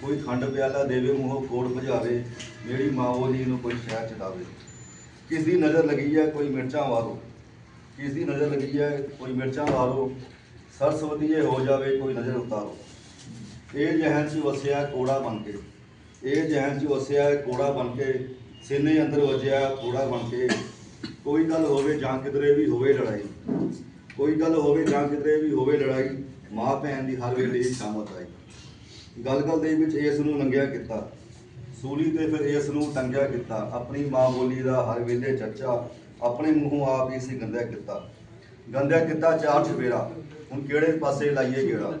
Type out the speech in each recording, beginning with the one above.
ਕੋਈ ਖੰਡ ਪਿਆਲਾ ਦੇਵੇ, ਮੂੰਹੋਂ ਕੋੜ ਭਜਾਵੇ, ਮੇਰੀ ਮਾਂ ਬੋਲੀ ਨੂੰ ਕੋਈ ਸ਼ਹਿਰ ਚਟਾਵੇ ਕਿਸ ਦੀ ਨਜ਼ਰ ਲੱਗੀ ਹੈ, ਕੋਈ ਮਿਰਚਾਂ ਵਾਰੋ ਕਿਸ ਦੀ ਨਜ਼ਰ ਲੱਗੀ ਹੈ, ਕੋਈ ਮਿਰਚਾਂ ਵਾਰੋ ਸਰਸਵਤੀਏ ਹੋ ਜਾਵੇ, ਕੋਈ ਨਜ਼ਰ ਉਤਾਰੋ। ਇਹ ਜਹਨ ਚ ਵਸਿਆ ਕੋੜਾ ਬਣ ਕੇ। ਇਹ ਜਹਨ ਚ ਵਸਿਆ ਕੋੜਾ ਬਣ ਕੇ। ਸੀਨੇ ਅੰਦਰ ਵਜਿਆ ਕੋੜਾ ਬਣ ਕੇ। ਕੋਈ ਗੱਲ ਹੋਵੇ ਜਾਂ ਕਿਧਰੇ ਵੀ ਹੋਵੇ ਲੜਾਈ। ਕੋਈ ਗੱਲ ਹੋਵੇ ਜਾਂ ਕਿਧਰੇ ਵੀ ਹੋਵੇ ਲੜਾਈ ਮਾਂ ਭੈਣ ਦੀ ਹਰ ਵੇਲੇ ਹੀ ਸ਼ਾਮਤ ਆਈ। ਗਲਗਲ ਦੇ ਵਿੱਚ ਇਸ ਨੂੰ ਨੰਗਿਆ ਕੀਤਾ। ਸੂਲੀ ਤੇ ਫਿਰ ਇਸ ਨੂੰ ਟੰਗਿਆ ਕੀਤਾ। ਆਪਣੀ ਮਾਂ ਬੋਲੀ ਦਾ ਹਰ ਵੇਲੇ ਚਰਚਾ ਆਪਣੇ ਮੂੰਹੋਂ ਆਪ ਹੀ ਸੀ ਗੰਦਿਆ ਕੀਤਾ। ਗੰਦਿਆ ਕੀਤਾ ਚਾਰ ਚਵੇਰਾ ਹੁਣ ਕਿਹੜੇ ਪਾਸੇ ਲਾਈਏ ਗੇੜਾ?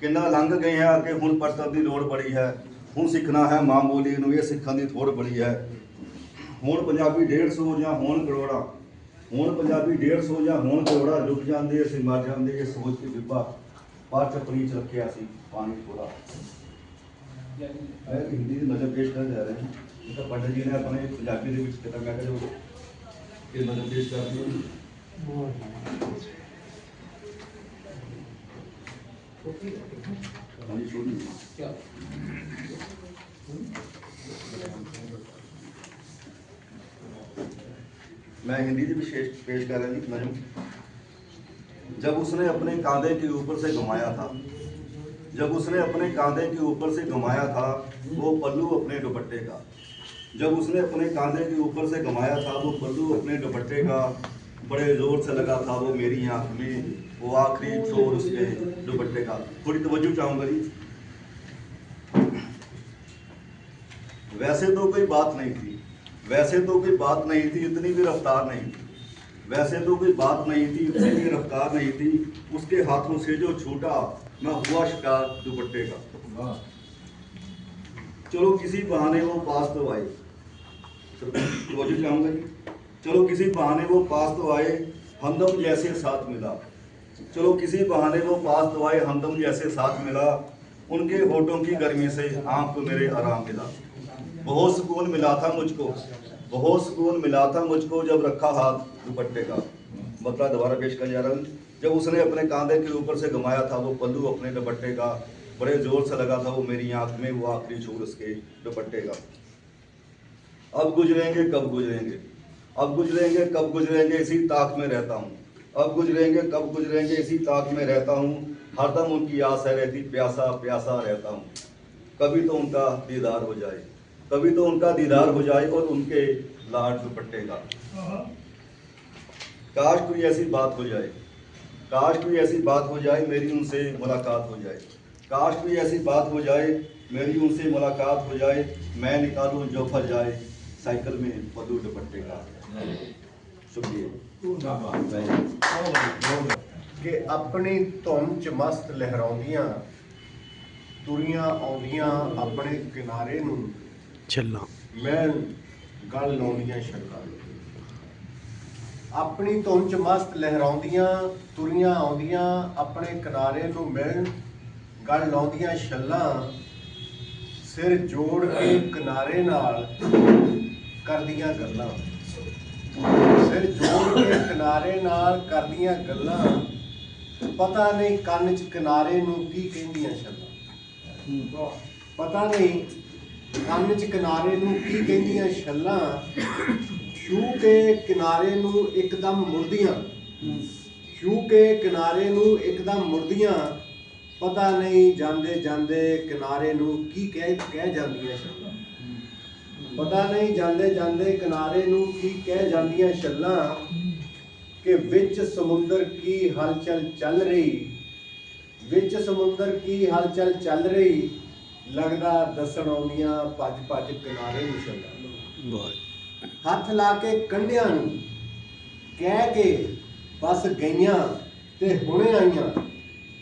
ਕਿੰਨਾ ਲੰਘ ਗਏ ਆ ਕਿ ਹੁਣ ਪਰਤਨ ਦੀ ਲੋੜ ਬੜੀ ਹੈ? ਹੁਣ ਸਿੱਖਣਾ ਹੈ ਮਾਂ ਬੋਲੀ ਨੂੰ, ਇਹ ਸਿੱਖਣ ਦੀ ਥੋੜ ਬੜੀ ਹੈ। ਹੁਣ ਪੰਜਾਬੀ 150 ਜਾਂ ਹੁਣ ਕਰੋੜਾ। ਹੁਣ ਪੰਜਾਬੀ 150 ਜਾਂ ਹੁਣ ਕਰੋੜਾ ਰੁਕ ਜਾਂਦੇ, ਅਸੀਂ ਮਰ ਜਾਂਦੇ, ਇਹ ਸੋਚ ਕੇ ਬਿੱਬਾ ਬਾਹਰ ਚੱਪਣੀ ਚ ਰੱਖਿਆ ਸੀ ਪਾਣੀ ਥੋੜਾ ਮੈਂ ਹਿੰਦੀ ਦੀ ਨਜ਼ਰ ਪੇਸ਼ ਕਰਨ ਜਾ ਰਹੇ ਹਾਂ ਇਹ ਤਾਂ ਪੰਡਤ ਜੀ ਨੇ ਆਪਣੇ ਪੰਜਾਬੀ ਦੇ ਵਿੱਚ ਕਿਹਾ ਮੈਂ ਕਿਹਾ ਜੋ ਇਹ ਨਜ਼ਰ ਪੇਸ਼ ਕਰ ਦਿਓ ਹਾਂਜੀ ਛੋੜੀ मैं हिंदी से विशेष पेश कर रही नजम जब उसने अपने कांधे के ऊपर से घुमाया था, जब उसने अपने कांधे के ऊपर से घुमाया था, वो पल्लू अपने दुपट्टे का। जब उसने अपने कांधे के ऊपर से घुमाया था, वो पल्लू अपने दुपट्टे का बड़े ज़ोर से लगा था, वो मेरी आँख में, वो आखिरी शोर उसके दुपट्टे का। थोड़ी तवज्जो चाहूँगा जी। वैसे तो कोई बात नहीं थी। वैसे तो कोई बात नहीं थी, इतनी भी रफ्तार नहीं थी। वैसे तो कोई बात नहीं थी इतनी रफ्तार नहीं थी। उसके हाथों से जो छूटा मैं हुआ शिकार दुपट्टे का। चलो किसी बहाने वो पास तो आए। जी चलो किसी बहाने वो पास तो आए हमदम जैसे साथ मिला। चलो किसी बहाने वो पास तो आए हमदम जैसे साथ मिला। उनके होठों की गर्मी से आँख को मेरे आराम मिला। बहुत सुकून मिला था मुझको। बहुत सुकून मिला था मुझको जब रखा हाथ दुपट्टे का। मतलब दोबारा पेश कर जा रहा हूँ। जब उसने अपने कांधे के ऊपर से घुमाया था, वो पल्लू अपने दुपट्टे का, बड़े ज़ोर से लगा था वो मेरी आँख में, वो आखिरी छोर उसके दुपट्टे का। अब गुजरेंगे, कब गुजरेंगे? अब गुजरेंगे, कब गुजरेंगे? इसी ताक में रहता हूँ। अब गुजरेंगे, कब गुजरेंगे? इसी ताक में रहता हूँ। हरदम उनकी आस है रहती, प्यासा प्यासा रहता हूँ। कभी तो उनका दीदार हो जाए। कभी तो उनका दीदार हो जाए और उनके लाड दुपट्टे का काश कोई ऐसी बात हो जाए काश कोई ऐसी बात हो जाए मेरी उनसे मुलाकात हो जाए काश कोई ऐसी बात हो जाए मेरी उनसे मुलाकात हो जाए मैं निकालूं जो फल जाए साइकिल में पदू दुपट्टे का शुक्रिया ਕਿ ਆਪਣੀ ਧੁੰਮ ਚ ਮਸਤ ਲਹਿਰਾਉਂਦੀਆਂ ਤੁਰੀਆਂ ਆਉਂਦੀਆਂ ਆਪਣੇ ਕਿਨਾਰੇ ਨੂੰ ਛੱਲਾ ਮੈਂ ਗੱਲ ਲਾਉਂਦੀਆਂ ਸ਼ਰਕਾਂ ਆਪਣੀ ਚ ਮਸਤ ਲਹਿਰਾਉਂਦੀਆਂ ਤੁਰੀਆਂ ਆਉਂਦੀਆਂ ਆਪਣੇ ਕਿਨਾਰੇ ਨੂੰ ਮਿਲਣ ਗੱਲ ਲਾਉਂਦੀਆਂ ਛੱਲਾਂ ਸਿਰ ਜੋੜ ਕੇ ਕਿਨਾਰੇ ਨਾਲ ਕਰਦੀਆਂ ਗੱਲਾਂ। ਸਿਰ ਜੋੜ ਕੇ ਕਿਨਾਰੇ ਨਾਲ ਕਰਦੀਆਂ ਗੱਲਾਂ ਪਤਾ ਨਹੀਂ ਕੰਨ 'ਚ ਕਿਨਾਰੇ ਨੂੰ ਕੀ ਕਹਿੰਦੀਆਂ ਛੱਲਾਂ। ਪਤਾ ਨਹੀਂ ਕੰਨ 'ਚ ਕਿਨਾਰੇ ਨੂੰ ਕੀ ਕਹਿੰਦੀਆਂ ਛੱਲਾਂ ਛੂ ਕੇ ਕਿਨਾਰੇ ਨੂੰ ਇੱਕਦਮ ਮੁੜਦੀਆਂ। ਛੂ ਕੇ ਕਿਨਾਰੇ ਨੂੰ ਇੱਕਦਮ ਮੁੜਦੀਆਂ, ਪਤਾ ਨਹੀਂ ਜਾਂਦੇ ਜਾਂਦੇ ਕਿਨਾਰੇ ਨੂੰ ਕੀ ਕਹਿ ਕਹਿ ਜਾਂਦੀਆਂ ਛੱਲਾਂ। ਪਤਾ ਨਹੀਂ ਜਾਂਦੇ ਜਾਂਦੇ ਕਿਨਾਰੇ ਨੂੰ ਕੀ ਕਹਿ ਜਾਂਦੀਆਂ ਛੱਲਾਂ ਕਿ ਵਿੱਚ ਸਮੁੰਦਰ ਕੀ ਹਲਚਲ ਚੱਲ ਰਹੀ, ਵਿੱਚ ਸਮੁੰਦਰ ਕੀ ਹਲਚਲ ਚੱਲ ਰਹੀ ਲੱਗਦਾ ਦੱਸਣ ਆਉਂਦੀਆਂ ਭੱਜ ਭੱਜ ਕਿਨਾਰੇ ਨੂੰ ਵਾਹ ਹੱਥ ਲਾ ਕੇ ਕੰਢਿਆਂ ਨੂੰ ਕਹਿ ਕੇ ਬਸ ਗਈਆਂ ਤੇ ਹੁਣੇ ਆਈਆਂ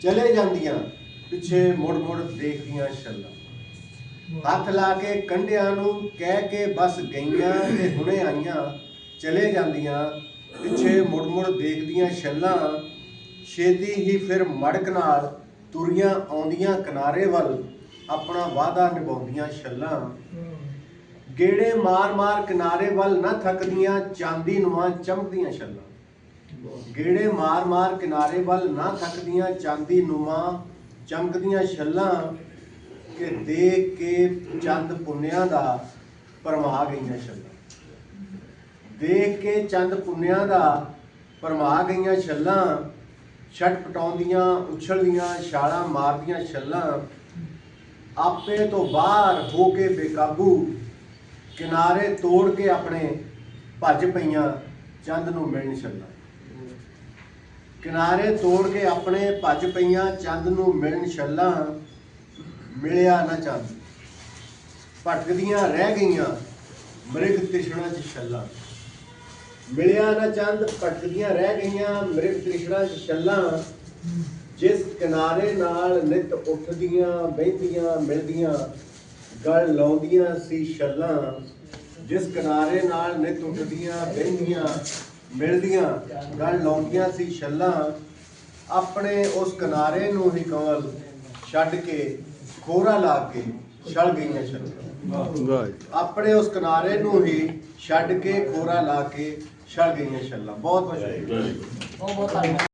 ਚਲੇ ਜਾਂਦੀਆਂ ਪਿੱਛੇ ਮੁੜ ਮੁੜ ਦੇਖਦੀਆਂ ਛੱਲਾਂ। ਹੱਥ ਲਾ ਕੇ ਕੰਢਿਆਂ ਨੂੰ ਕਹਿ ਕੇ ਬਸ ਗਈਆਂ ਤੇ ਹੁਣੇ ਆਈਆਂ ਚਲੇ ਜਾਂਦੀਆਂ ਪਿੱਛੇ ਮੁੜ ਮੁੜ ਦੇਖਦੀਆਂ ਛੱਲਾਂ। ਛੇਤੀ ਹੀ ਫਿਰ ਮੜਕ ਨਾਲ ਤੁਰੀਆਂ ਆਉਂਦੀਆਂ ਕਿਨਾਰੇ ਵੱਲ ਆਪਣਾ ਵਾਅਦਾ ਨਿਭਾਉਂਦੀਆਂ ਛੱਲਾਂ। ਗੇੜੇ ਮਾਰ-ਮਾਰ ਕਿਨਾਰੇ ਵੱਲ ਨਾ ਥੱਕਦੀਆਂ ਚਾਂਦੀ ਨੂਆਂ ਚਮਕਦੀਆਂ ਛੱਲਾਂ। ਗੇੜੇ ਮਾਰ-ਮਾਰ ਕਿਨਾਰੇ ਵੱਲ ਨਾ ਥੱਕਦੀਆਂ ਚਾਂਦੀ ਨੂਆਂ ਚਮਕਦੀਆਂ ਛੱਲਾਂ ਕਿ ਦੇਖ ਕੇ ਚੰਦ ਪੁੰਨਿਆਂ ਦਾ ਪਰਮਾ ਗਈਆਂ ਛੱਲਾਂ। ਦੇਖ ਕੇ ਚੰਦ ਪੁੰਨਿਆਂ ਦਾ ਪਰਮਾ ਗਈਆਂ ਛੱਲਾਂ ਛਟ ਪਟਾਉਂਦੀਆਂ ਉਛਲਦੀਆਂ ਛਾਲਾਂ ਮਾਰਦੀਆਂ ਛੱਲਾਂ। ਆਪੇ ਤੋਂ ਬਾਹਰ ਹੋ ਕੇ ਬੇਕਾਬੂ ਕਿਨਾਰੇ ਤੋੜ ਕੇ ਆਪਣੇ ਭੱਜ ਪਈਆਂ ਚੰਦ ਨੂੰ ਮਿਲਣ ਛੱਲਾਂ ਕਿਨਾਰੇ ਤੋੜ ਕੇ ਆਪਣੇ ਭੱਜ ਪਈਆਂ ਚੰਦ ਨੂੰ ਮਿਲਣ ਛੱਲਾਂ ਮਿਲਿਆ ਨਾ ਚੰਦ। ਭਟਕਦੀਆਂ ਰਹਿ ਗਈਆਂ, ਮ੍ਰਿਗ ਤ੍ਰਿਸ਼ਣਾ ਚ ਛੱਲਾਂ। ਮਿਲਿਆ ਨਾ ਚੰਦ, ਭਟਕਦੀਆਂ ਰਹਿ ਗਈਆਂ, ਮ੍ਰਿਗ ਤ੍ਰਿਸ਼ਣਾ ਚ ਛੱਲਾਂ। ਜਿਸ ਕਿਨਾਰੇ ਨਾਲ ਨਿਤ ਉੱਠਦੀਆਂ ਬਹਿੰਦੀਆਂ ਮਿਲਦੀਆਂ ਗਲ ਲਾਉਂਦੀਆਂ ਸੀ ਛੱਲਾਂ ਜਿਸ ਕਿਨਾਰੇ ਨਾਲ ਨਿਤ ਉੱਠਦੀਆਂ ਬਹਿੰਦੀਆਂ ਮਿਲਦੀਆਂ ਗਲ ਲਾਉਂਦੀਆਂ ਸੀ ਛੱਲਾਂ ਆਪਣੇ ਉਸ ਕਿਨਾਰੇ ਨੂੰ ਹੀ ਕਮਲ ਛੱਡ ਕੇ ਖੋਰਾ ਲਾ ਕੇ ਛਲ ਗਈਆਂ ਛੱਲਾਂ। ਆਪਣੇ ਉਸ ਕਿਨਾਰੇ ਨੂੰ ਹੀ ਛੱਡ ਕੇ ਖੋਰਾ ਲਾ ਕੇ ਛਲ ਗਈਆਂ ਛੱਲਾਂ। ਬਹੁਤ ਬਹੁਤ ਸ਼ੁਕਰੀਆ। ਬਹੁਤ ਬਹੁਤ ਧੰਨਵਾਦ।